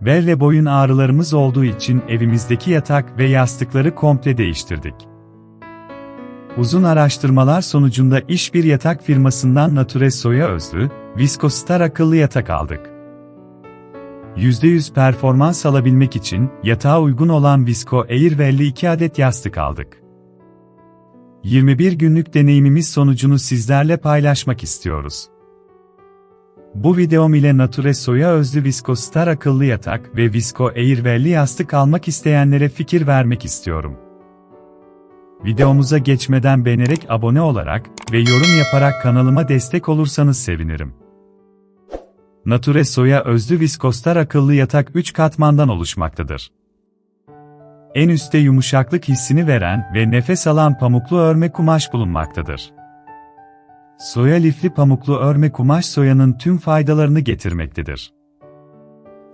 Bel ve boyun ağrılarımız olduğu için evimizdeki yatak ve yastıkları komple değiştirdik. Uzun araştırmalar sonucunda iş bir yatak firmasından Nature Soya özlü, Viscostar akıllı yatak aldık. %100 performans alabilmek için yatağa uygun olan Visco Air ve 52 adet yastık aldık. 21 günlük deneyimimiz sonucunu sizlerle paylaşmak istiyoruz. Bu videom ile Nature Soya özlü Viscostar akıllı yatak ve Visco Air ve 50 yastık almak isteyenlere fikir vermek istiyorum. Videomuza geçmeden beğenerek abone olarak ve yorum yaparak kanalıma destek olursanız sevinirim. Nature Soya özlü viskostar akıllı yatak 3 katmandan oluşmaktadır. En üstte yumuşaklık hissini veren ve nefes alan pamuklu örme kumaş bulunmaktadır. Soya lifli pamuklu örme kumaş soyanın tüm faydalarını getirmektedir.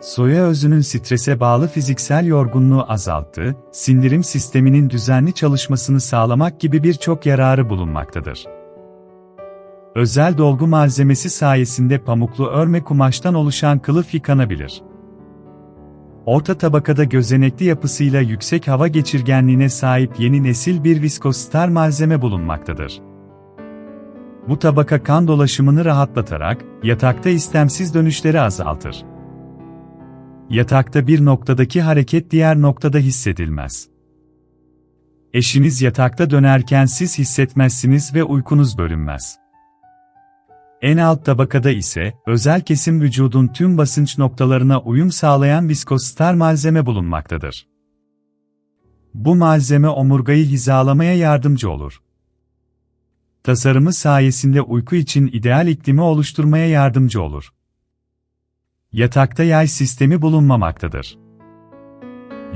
Soya özünün strese bağlı fiziksel yorgunluğu azalttı, sindirim sisteminin düzenli çalışmasını sağlamak gibi birçok yararı bulunmaktadır. Özel dolgu malzemesi sayesinde pamuklu örme kumaştan oluşan kılıf yıkanabilir. Orta tabakada gözenekli yapısıyla yüksek hava geçirgenliğine sahip yeni nesil bir viskostar malzeme bulunmaktadır. Bu tabaka kan dolaşımını rahatlatarak, yatakta istemsiz dönüşleri azaltır. Yatakta bir noktadaki hareket diğer noktada hissedilmez. Eşiniz yatakta dönerken siz hissetmezsiniz ve uykunuz bölünmez. En alt tabakada ise, özel kesim vücudun tüm basınç noktalarına uyum sağlayan viskostar malzeme bulunmaktadır. Bu malzeme omurgayı hizalamaya yardımcı olur. Tasarımı sayesinde uyku için ideal iklimi oluşturmaya yardımcı olur. Yatakta yay sistemi bulunmamaktadır.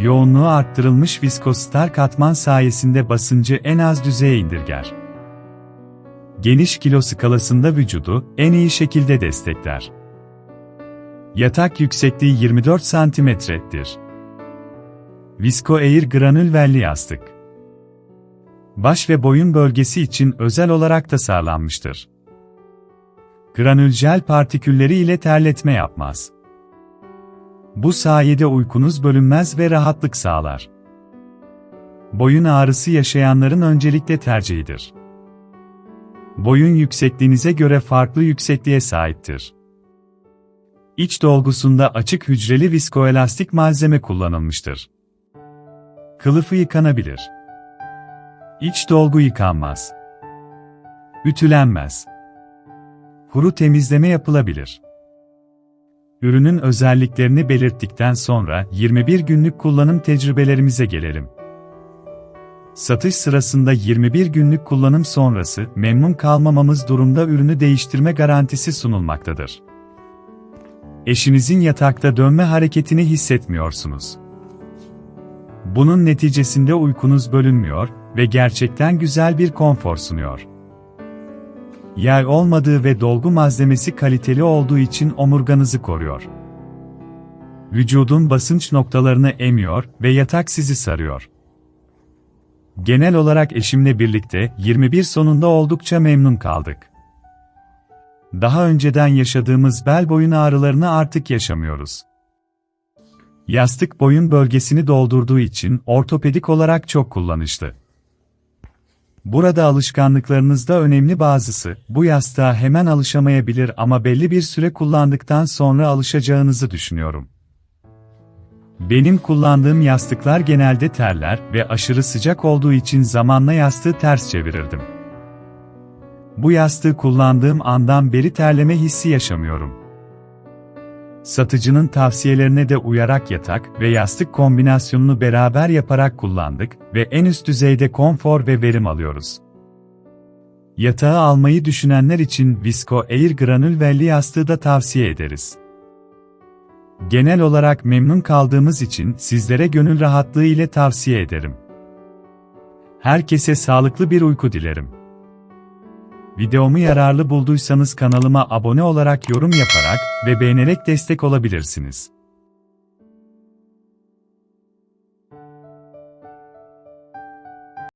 Yoğunluğu arttırılmış viskostar katman sayesinde basıncı en az düzeye indirger geniş kilo skalasında vücudu en iyi şekilde destekler. Yatak yüksekliği 24 cm'dir. Visco Air granül velli yastık. Baş ve boyun bölgesi için özel olarak tasarlanmıştır. Granül jel partikülleri ile terletme yapmaz. Bu sayede uykunuz bölünmez ve rahatlık sağlar. Boyun ağrısı yaşayanların öncelikle tercihidir boyun yüksekliğinize göre farklı yüksekliğe sahiptir. İç dolgusunda açık hücreli viskoelastik malzeme kullanılmıştır. Kılıfı yıkanabilir. İç dolgu yıkanmaz. Ütülenmez. Kuru temizleme yapılabilir. Ürünün özelliklerini belirttikten sonra 21 günlük kullanım tecrübelerimize gelelim. Satış sırasında 21 günlük kullanım sonrası memnun kalmamamız durumda ürünü değiştirme garantisi sunulmaktadır. Eşinizin yatakta dönme hareketini hissetmiyorsunuz. Bunun neticesinde uykunuz bölünmüyor ve gerçekten güzel bir konfor sunuyor. Yay olmadığı ve dolgu malzemesi kaliteli olduğu için omurganızı koruyor. Vücudun basınç noktalarını emiyor ve yatak sizi sarıyor. Genel olarak eşimle birlikte 21 sonunda oldukça memnun kaldık. Daha önceden yaşadığımız bel boyun ağrılarını artık yaşamıyoruz. Yastık boyun bölgesini doldurduğu için ortopedik olarak çok kullanışlı. Burada alışkanlıklarınızda önemli bazısı, bu yastığa hemen alışamayabilir ama belli bir süre kullandıktan sonra alışacağınızı düşünüyorum. Benim kullandığım yastıklar genelde terler ve aşırı sıcak olduğu için zamanla yastığı ters çevirirdim. Bu yastığı kullandığım andan beri terleme hissi yaşamıyorum. Satıcının tavsiyelerine de uyarak yatak ve yastık kombinasyonunu beraber yaparak kullandık ve en üst düzeyde konfor ve verim alıyoruz. Yatağı almayı düşünenler için Visco Air Granül Velli yastığı da tavsiye ederiz. Genel olarak memnun kaldığımız için sizlere gönül rahatlığı ile tavsiye ederim. Herkese sağlıklı bir uyku dilerim. Videomu yararlı bulduysanız kanalıma abone olarak yorum yaparak ve beğenerek destek olabilirsiniz.